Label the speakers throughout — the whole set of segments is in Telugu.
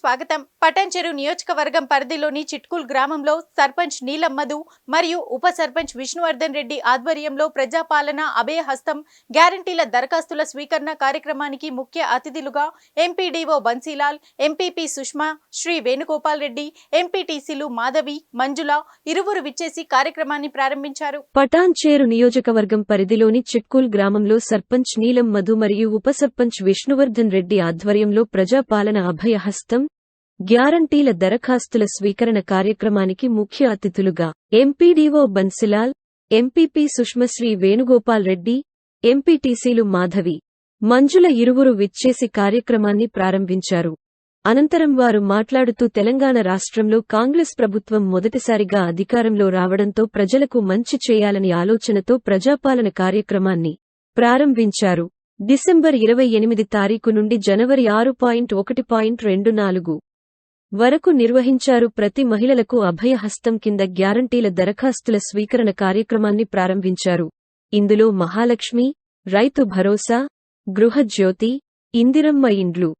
Speaker 1: స్వాగతం. పటాన్చెరు నియోజకవర్గం పరిధిలోని చిట్కూల్ గ్రామంలో సర్పంచ్ నీలమ్మధు మరియు ఉప సర్పంచ్ విష్ణువర్ధన్ రెడ్డి ఆధ్వర్యంలో ప్రజాపాలన అభయహస్తం గ్యారంటీల దరఖాస్తుల స్వీకరణ కార్యక్రమానికి ముఖ్య అతిథులుగా ఎంపీడీఓ బన్సీలాల్ ఎంపీపీ సుష్మా శ్రీ వేణుగోపాల్ రెడ్డి ఎంపీటీసీలు మాధవి మంజుల ఇరువురు విచ్చేసి కార్యక్రమాన్ని ప్రారంభించారు.
Speaker 2: పటాన్చేరు నియోజకవర్గం పరిధిలోని చిట్కూల్ గ్రామంలో సర్పంచ్ నీలం మధు మరియు ఉప సర్పంచ్ విష్ణువర్ధన్ రెడ్డి ఆధ్వర్యంలో ప్రజాపాలన అభయహస్తం గ్యారంటీల దరఖాస్తుల స్వీకరణ కార్యక్రమానికి ముఖ్య అతిథులుగా ఎంపీడీఓ బన్సిలాల్ ఎంపీపీ సుష్మశ్రీ వేణుగోపాల్ రెడ్డి ఎంపీటీసీలు మాధవి మంజుల ఇరువురు విచ్చేసి కార్యక్రమాన్ని ప్రారంభించారు. అనంతరం వారు మాట్లాడుతూ తెలంగాణ రాష్ట్రంలో కాంగ్రెస్ ప్రభుత్వం మొదటిసారిగా అధికారంలో రావడంతో ప్రజలకు మంచి చేయాలని ఆలోచనతో ప్రజాపాలన కార్యక్రమాన్ని ప్రారంభించారు. డిసెంబర్ ఇరవై ఎనిమిది తారీఖు నుండి జనవరి ఆరు పాయింట్ ఒకటి పాయింట్ రెండు నాలుగు వరకు నిర్వహించారు ప్రతి మహిళలకు అభయహస్తం కింద గ్యారంటీల దరఖాస్తుల స్వీకరణ కార్యక్రమాన్ని ప్రారంభించారు. ఇందులో మహాలక్ష్మి రైతు భరోసా గృహజ్యోతి ఇందిరమ్మ ఇండ్లు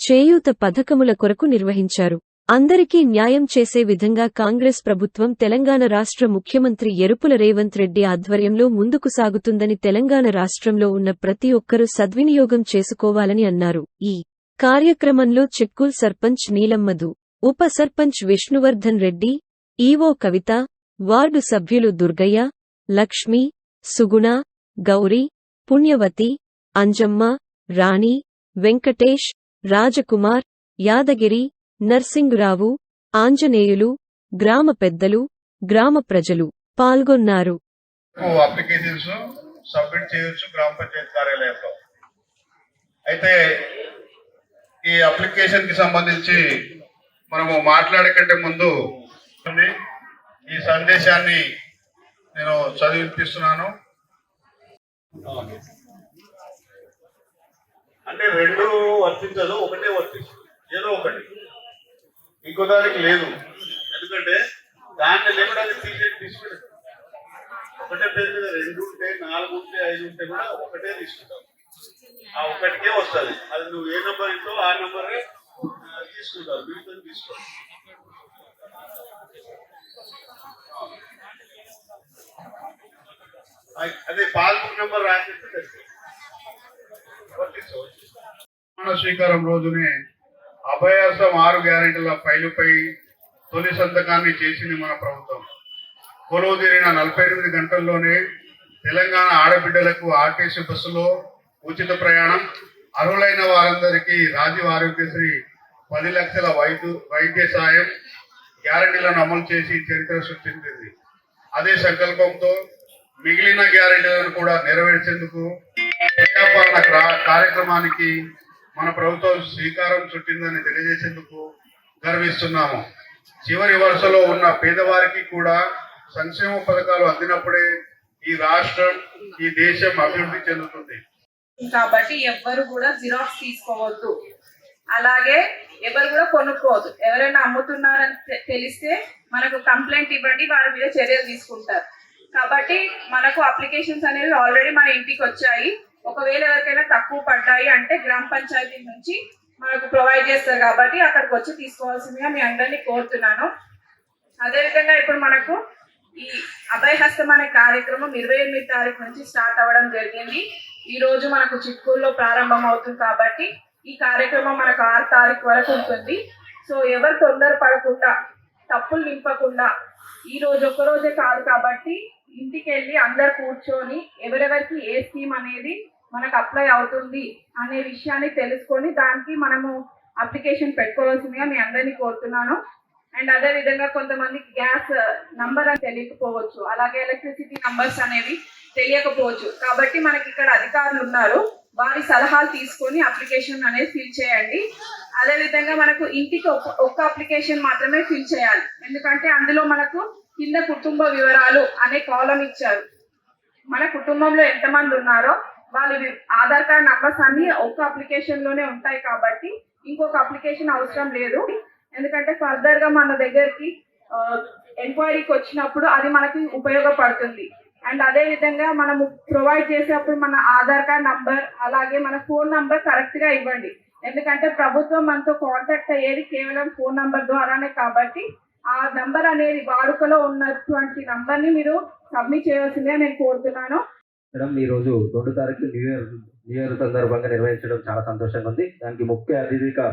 Speaker 2: చేయూత పథకముల కొరకు నిర్వహించారు. అందరికీ న్యాయం చేసే విధంగా కాంగ్రెస్ ప్రభుత్వం తెలంగాణ రాష్ట్ర ముఖ్యమంత్రి ఎరుపుల రేవంత్ రెడ్డి ఆధ్వర్యంలో ముందుకు సాగుతుందని తెలంగాణ రాష్ట్రంలో ఉన్న ప్రతి ఒక్కరూ సద్వినియోగం చేసుకోవాలని అన్నారు. ఈ కార్యక్రమంలో చెక్కుల్ సర్పంచ్ నీలమ్మదు ఉప సర్పంచ్ విష్ణువర్ధన్ రెడ్డి ఈవో కవిత వార్డు సభ్యులు దుర్గయ్య లక్ష్మి సుగుణ గౌరీ పుణ్యవతి అంజమ్మ రాణి వెంకటేష్ రాజకుమార్ యాదగిరి నర్సింగురావు ఆంజనేయులు గ్రామ పెద్దలు గ్రామ ప్రజలు పాల్గొన్నారు.
Speaker 3: అప్లికేషన్స్ సబ్మిట్ చేయొచ్చు గ్రామ పంచాయతీ కార్యాలయంలో. అయితే ఈ అప్లికేషన్కి సంబంధించి మనము మాట్లాడకంటే ముందు ఈ సందేశాన్ని నేను చదివిపిస్తున్నాను. అంటే రెండు వర్తించదు ఒకటే వర్తిస్తుంది. ఏదో ఒకటి. ఇంకో దానికి లేదు. ఎందుకంటే దాన్ని లేకుండా తీసేది తీసుకుంటే ఒకటే పేరు మీద రెండు ఉంటే నాలుగు ఉంటే ఐదు ఉంటే కూడా ఒకటే తీసుకుంటాం ఆ ఒకటికే వస్తుంది. అది నువ్వు ఏ నెంబర్ ఇంట్లో ఆ నెంబరే తీసుకుంటారు తీసుకుంటావు వీటితో అదే పాస్బుక్ నెంబర్ రాసిస్తే స్వీకారం రోజునే అభయాసం ఆరు గ్యారెంటీల ఫైలుపై తొలి సంతకాన్ని చేసింది మన ప్రభుత్వం. కొలువు తీరిన నలభై ఎనిమిది గంటల్లోనే తెలంగాణ ఆడబిడ్డలకు ఆర్టీసీ బస్సులో ఉచిత ప్రయాణం. అర్హులైన వారందరికీ రాజీవ్ ఆరోగ్యశ్రీ పది లక్షల వైద్య వైద్య సాయం గ్యారంటీలను అమలు చేసి చరిత్ర సృష్టించింది. అదే సంకల్పంతో మిగిలిన గ్యారంటీలను కూడా నెరవేర్చేందుకు ప్రజాపాలన క్రా- కార్యక్రమానికి మన ప్రభుత్వం శ్రీకారం చుట్టిందని తెలియజేసేందుకు గర్విస్తున్నాము. చివరి వరుసలో ఉన్న పేదవారికి కూడా సంక్షేమ పథకాలు అందినప్పుడే ఈ రాష్ట్రం ఈ దేశం అభివృద్ధి చెందుతుంది.
Speaker 4: కాబట్టి ఎవ్వరు కూడా జిరాక్స్ తీసుకోవద్దు. అలాగే ఎవరు కూడా కొనుక్కోవద్దు ఎవరైనా అమ్ముతున్నారని తె- తెలిస్తే మనకు కంప్లైంట్ ఇవ్వండి వారి మీద చర్యలు తీసుకుంటారు. కాబట్టి మనకు అప్లికేషన్స్ అనేవి ఆల్రెడీ మన ఇంటికి వచ్చాయి. ఒకవేళ ఎవరికైనా తక్కువ పడ్డాయి అంటే గ్రామ పంచాయతీ నుంచి మనకు ప్రొవైడ్ చేస్తారు కాబట్టి అక్కడికి వచ్చి తీసుకోవాల్సిందిగా మీ అందరినీ కోరుతున్నాను. అదేవిధంగా ఇప్పుడు మనకు ఈ అభయహస్తం అనే కార్యక్రమం ఇరవై ఎనిమిది తారీఖు నుంచి స్టార్ట్ అవ్వడం జరిగింది. ఈ రోజు మనకు చిత్తూరులో ప్రారంభం అవుతుంది కాబట్టి ఈ కార్యక్రమం మనకు ఆరు తారీఖు వరకు ఉంటుంది. సో ఎవరు తొందర పడకుండా తప్పులు నింపకుండా ఈ రోజు ఒక్క రోజే కాదు కాబట్టి ఇంటికి వెళ్ళి అందరు కూర్చొని ఎవరెవరికి ఏ స్కీమ్ అనేది మనకు అప్లై అవుతుంది అనే విషయాన్ని తెలుసుకొని దానికి మనము అప్లికేషన్ పెట్టుకోవాల్సిందిగా మీ అందరినీ కోరుతున్నాను. అండ్ అదే విధంగా కొంతమందికి గ్యాస్ నంబర్ అని తెలియకపోవచ్చు అలాగే ఎలక్ట్రిసిటీ నంబర్స్ అనేవి తెలియకపోవచ్చు. కాబట్టి మనకి ఇక్కడ అధికారులు ఉన్నారు. వారి సలహాలు తీసుకొని అప్లికేషన్ అనేది ఫిల్ చేయండి. అదే విధంగా మనకు ఇంటికి ఒక ఒక్క అప్లికేషన్ మాత్రమే ఫిల్ చేయాలి. ఎందుకంటే అందులో మనకు కింద కుటుంబ వివరాలు అనే కాలం ఇచ్చారు. మన కుటుంబంలో ఎంతమంది ఉన్నారో వాళ్ళు ఆధార్ కార్డ్ నంబర్స్ అన్ని ఒక్క అప్లికేషన్లోనే ఉంటాయి కాబట్టి ఇంకొక అప్లికేషన్ అవసరం లేదు. ఎందుకంటే ఫర్దర్గా మన దగ్గరికి ఎంక్వైరీకి వచ్చినప్పుడు అది మనకి ఉపయోగపడుతుంది. అండ్ అదే విధంగా మనము ప్రొవైడ్ చేసేటప్పుడు మన ఆధార్ కార్డ్ నంబర్ అలాగే మన ఫోన్ నంబర్ కరెక్ట్గా ఇవ్వండి. ఎందుకంటే ప్రభుత్వం మనతో కాంటాక్ట్ అయ్యేది కేవలం ఫోన్ నంబర్ ద్వారానే కాబట్టి ఆ నంబర్ అనేది వాడుకలో ఉన్నటువంటి నంబర్ని మీరు సబ్మిట్ చేయాల్సిందే నేను కోరుతున్నాను.
Speaker 5: మేడం ఈ రోజు రెండు తారీఖు న్యూ ఇయర్ న్యూ ఇయర్ సందర్భంగా నిర్వహించడం చాలా సంతోషంగా ఉంది. దానికి ముఖ్య అతిథిగా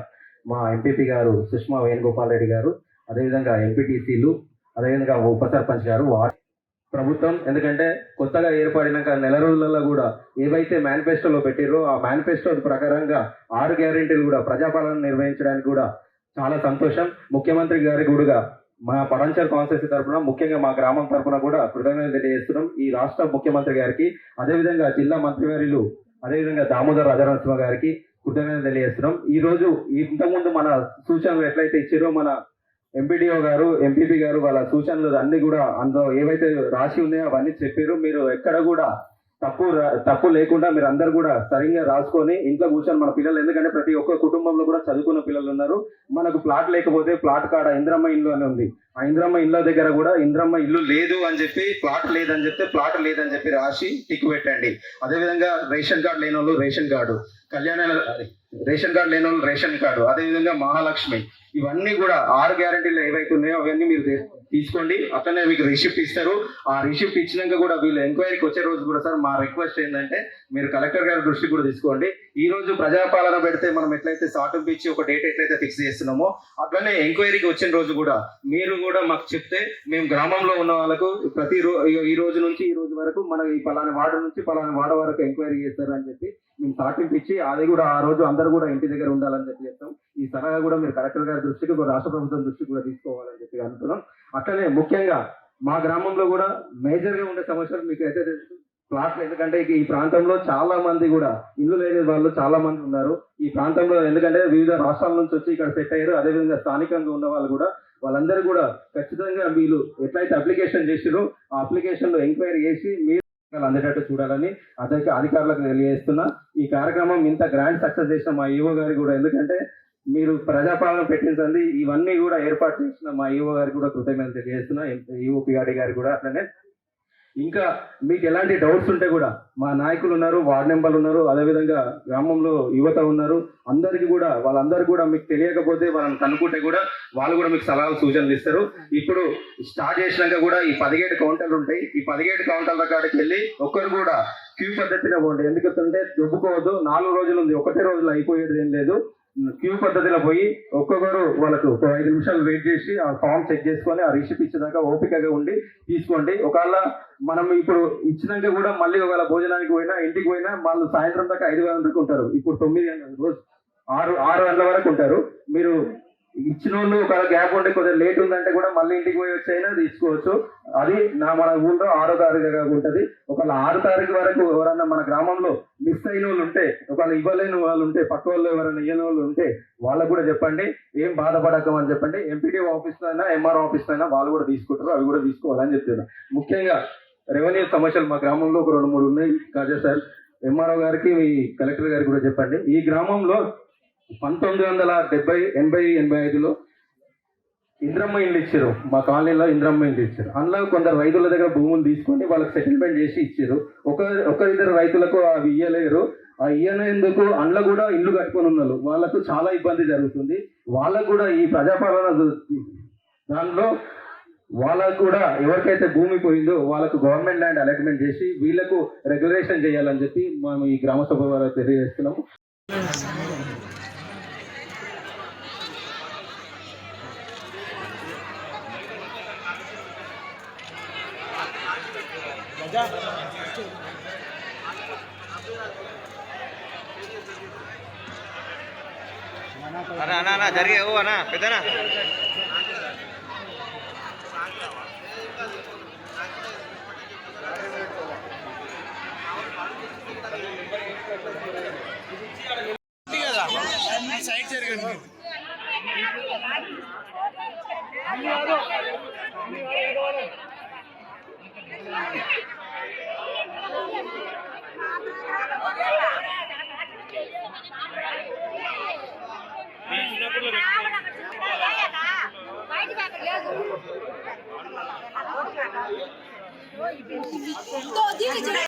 Speaker 5: మా ఎంపీపీ గారు సుష్మా వేణుగోపాల్ రెడ్డి గారు అదేవిధంగా ఎంపీటీసీలు అదేవిధంగా ఉప సర్పంచ్ గారు వార్డు ప్రభుత్వం ఎందుకంటే కొత్తగా ఏర్పడినాక నెల రోజులలో కూడా ఏవైతే మేనిఫెస్టోలో పెట్టిరో ఆ మేనిఫెస్టో ప్రకారంగా ఆరు గ్యారెంటీలు కూడా ప్రజాపాలన నిర్వహించడానికి కూడా చాలా సంతోషం. ముఖ్యమంత్రి గారి కూడా మా పడంచర్ కాన్స్టిట్యూన్సీ తరఫున ముఖ్యంగా మా గ్రామం తరఫున కూడా కృతజ్ఞతలు తెలియజేస్తున్నాం. ఈ రాష్ట్ర ముఖ్యమంత్రి గారికి అదేవిధంగా జిల్లా మంత్రివర్యులు అదేవిధంగా దామోదర్ రాజనరసింహ గారికి కృతజ్ఞతలు తెలియజేస్తున్నాం. ఈ రోజు ఇంతకుముందు మన సూచనలు ఎట్లయితే ఇచ్చారో మన ఎంపీడీఓ గారు ఎంపీపీ గారు వాళ్ళ సూచనలు అన్ని కూడా అందులో ఏవైతే రాసి ఉన్నాయో అవన్నీ చెప్పారు. మీరు ఎక్కడ కూడా తప్పు తప్పు లేకుండా మీరు అందరు కూడా సరిగ్గా రాసుకొని ఇంట్లో కూర్చొని మన పిల్లలు ఎందుకంటే ప్రతి ఒక్క కుటుంబంలో కూడా చదువుకున్న పిల్లలు ఉన్నారు. మనకు ప్లాట్ లేకపోతే ప్లాట్ కాడ ఇంద్రమ్మ ఇల్లు అని ఉంది. ఆ ఇంద్రమ్మ ఇళ్ళ దగ్గర కూడా ఇంద్రమ్మ ఇల్లు లేదు అని చెప్పి ప్లాట్ లేదని చెప్తే ప్లాట్ లేదని చెప్పి రాసి టిక్ పెట్టండి. అదేవిధంగా రేషన్ కార్డు లేని వాళ్ళు రేషన్ కార్డు. కళ్యాణ రేషన్ కార్డు లేని వాళ్ళు రేషన్ కార్డు అదేవిధంగా మహాలక్ష్మి. ఇవన్నీ కూడా ఆరు గ్యారంటీలు ఏవైతే ఉన్నాయో అవన్నీ మీరు తీసుకోండి. అట్లనే మీకు రిసిప్ట్ ఇస్తారు. ఆ రిసిప్ట్ ఇచ్చినాక కూడా వీళ్ళు ఎంక్వైరీకి వచ్చే రోజు కూడా సార్ మా రిక్వెస్ట్ ఏంటంటే మీరు కలెక్టర్ గారి దృష్టి కూడా తీసుకోండి. ఈ రోజు ప్రజాపాలన పెడితే మనం ఎట్లయితే సాటింపు ఇచ్చి ఒక డేట్ ఎట్లయితే ఫిక్స్ చేస్తున్నామో అట్లనే ఎంక్వైరీకి వచ్చిన రోజు కూడా మీరు కూడా మాకు చెప్తే మేము గ్రామంలో ఉన్న వాళ్ళకు ప్రతి రో ఈ రోజు నుంచి ఈ రోజు వరకు మన ఈ పలానా వార్డు నుంచి పలానా వార్డు వరకు ఎంక్వైరీ చేస్తారని చెప్పి మేము సాటింపు ఇచ్చి అది కూడా ఆ రోజు అందరూ కూడా ఇంటి దగ్గర ఉండాలని చెప్పి చెప్తాం. ఈ సలహా కూడా మీరు కలెక్టర్ గారి దృష్టికి రాష్ట్ర ప్రభుత్వం దృష్టికి కూడా తీసుకోవాలని చెప్పి అనుకున్నాం. అట్లనే ముఖ్యంగా మా గ్రామంలో కూడా మేజర్గా ఉండే సమస్యలు మీకు అయితే తెలుసు. ప్లాట్లు ఎందుకంటే ఈ ప్రాంతంలో చాలా మంది కూడా ఇల్లు లేని వాళ్ళు చాలా మంది ఉన్నారు. ఈ ప్రాంతంలో ఎందుకంటే వివిధ రాష్ట్రాల నుంచి వచ్చి ఇక్కడ సెట్ అయ్యారు. అదేవిధంగా స్థానికంగా ఉన్న వాళ్ళు కూడా వాళ్ళందరూ కూడా ఖచ్చితంగా వీళ్ళు ఎట్లయితే అప్లికేషన్ చేసిరో ఆ అప్లికేషన్లో ఎంక్వైరీ చేసి మీరు అందేటట్టు చూడాలని అతనికి అధికారులకు తెలియజేస్తున్నా. ఈ కార్యక్రమం ఇంత గ్రాండ్ సక్సెస్ చేసిన మా ఈవో గారికి కూడా. ఎందుకంటే మీరు ప్రజాపాలన పెట్టించండి. ఇవన్నీ కూడా ఏర్పాటు చేసిన మా ఈవో గారికి కూడా కృతజ్ఞతలు తెలియజేస్తున్నా. ఈవో పిఆర్డి గారికి కూడా అట్లనే ఇంకా మీకు ఎలాంటి డౌట్స్ ఉంటే కూడా మా నాయకులు ఉన్నారు వార్డ్ మెంబర్లు ఉన్నారు అదేవిధంగా గ్రామంలో యువత ఉన్నారు అందరికీ కూడా వాళ్ళందరూ కూడా మీకు తెలియకపోతే వాళ్ళని కనుక్కుంటే కూడా వాళ్ళు కూడా మీకు సలహాలు సూచనలు ఇస్తారు. ఇప్పుడు స్టార్ట్ చేసినాక కూడా ఈ పదిహేడు కౌంటర్లు ఉంటాయి. ఈ పదిహేడు కౌంటర్ల కాడికి వెళ్ళి ఒక్కరు కూడా క్యూ పద్ధతిలో పోండి. ఎందుకంటే దొబ్బుకోవద్దు. నాలుగు రోజులు ఉంది. ఒకటే రోజులు అయిపోయేది ఏం లేదు. క్యూ పద్ధతిలో పోయి ఒక్కొక్కరు వాళ్ళకు ఒక ఐదు నిమిషాలు వెయిట్ చేసి ఆ ఫామ్ చెక్ చేసుకొని ఆ రిసిప్ట్ ఇచ్చేదాకా ఓపికగా ఉండి తీసుకోండి. ఒకవేళ మనం ఇప్పుడు ఇచ్చినాక కూడా మళ్ళీ ఒకవేళ భోజనానికి పోయినా ఇంటికి పోయినా వాళ్ళు సాయంత్రం దాకా ఐదు గంటలకు ఉంటారు. ఇప్పుడు తొమ్మిది గంటల రోజు ఆరు ఆరు గంటల వరకు ఉంటారు. మీరు ఇచ్చిన వాళ్ళు ఒక గ్యాప్ ఉంటే కొద్దిగా లేట్ ఉందంటే కూడా మళ్ళీ ఇంటికి పోయి వచ్చైనా తీసుకోవచ్చు. అది నా మన ఊళ్ళో ఆరో తారీఖు దాకా ఒకవేళ ఆరు తారీఖు వరకు ఎవరన్నా మన గ్రామంలో మిస్ అయిన వాళ్ళు ఉంటే ఒకవేళ ఇవ్వలేని వాళ్ళు ఉంటే పక్క వాళ్ళు ఎవరైనా ఇవ్వని వాళ్ళు ఉంటే వాళ్ళకు కూడా చెప్పండి. ఏం బాధపడకమని చెప్పండి. ఎంపీడీ ఆఫీస్ అయినా ఎంఆర్ ఆఫీస్ అయినా వాళ్ళు కూడా తీసుకుంటారు. అవి కూడా తీసుకోవాలని చెప్తున్నా. ముఖ్యంగా రెవెన్యూ సమస్యలు మా గ్రామంలో ఒక రెండు మూడు ఉన్నాయి. కాజా సార్ ఎంఆర్ఓ గారికి మీ కలెక్టర్ గారికి కూడా చెప్పండి. ఈ గ్రామంలో పంతొమ్మిది వందల డెబ్బై ఎనభై ఎనభై ఐదులో ఇంద్రమ్మ ఇండ్లు ఇచ్చారు. మా కాలనీలో ఇంద్రమ్మ ఇండ్లు ఇచ్చారు. అందులో కొందరు రైతుల దగ్గర భూములు తీసుకొని వాళ్ళకి సెటిల్మెంట్ చేసి ఇచ్చారు. ఒక ఒక ఇద్దరు రైతులకు అవి ఇయ్యలేరు. ఆ ఇయ్యనేందుకు అందులో కూడా ఇల్లు కట్టుకొని ఉన్నారు. వాళ్ళకు చాలా ఇబ్బంది జరుగుతుంది. వాళ్ళకు కూడా ఈ ప్రజాపాలన దానిలో వాళ్ళకు కూడా ఎవరికైతే భూమి పోయిందో వాళ్ళకు గవర్నమెంట్ ల్యాండ్ అలాట్మెంట్ చేసి వీళ్ళకు రెగ్యులేషన్ చేయాలని చెప్పి మనం ఈ గ్రామ సభ వారికి తెలియజేస్తున్నాము.
Speaker 6: అన్నా అన్నా అన్నా జరిగే ఓ అన్నా పెద్దనా
Speaker 7: బయటికి 到底是谁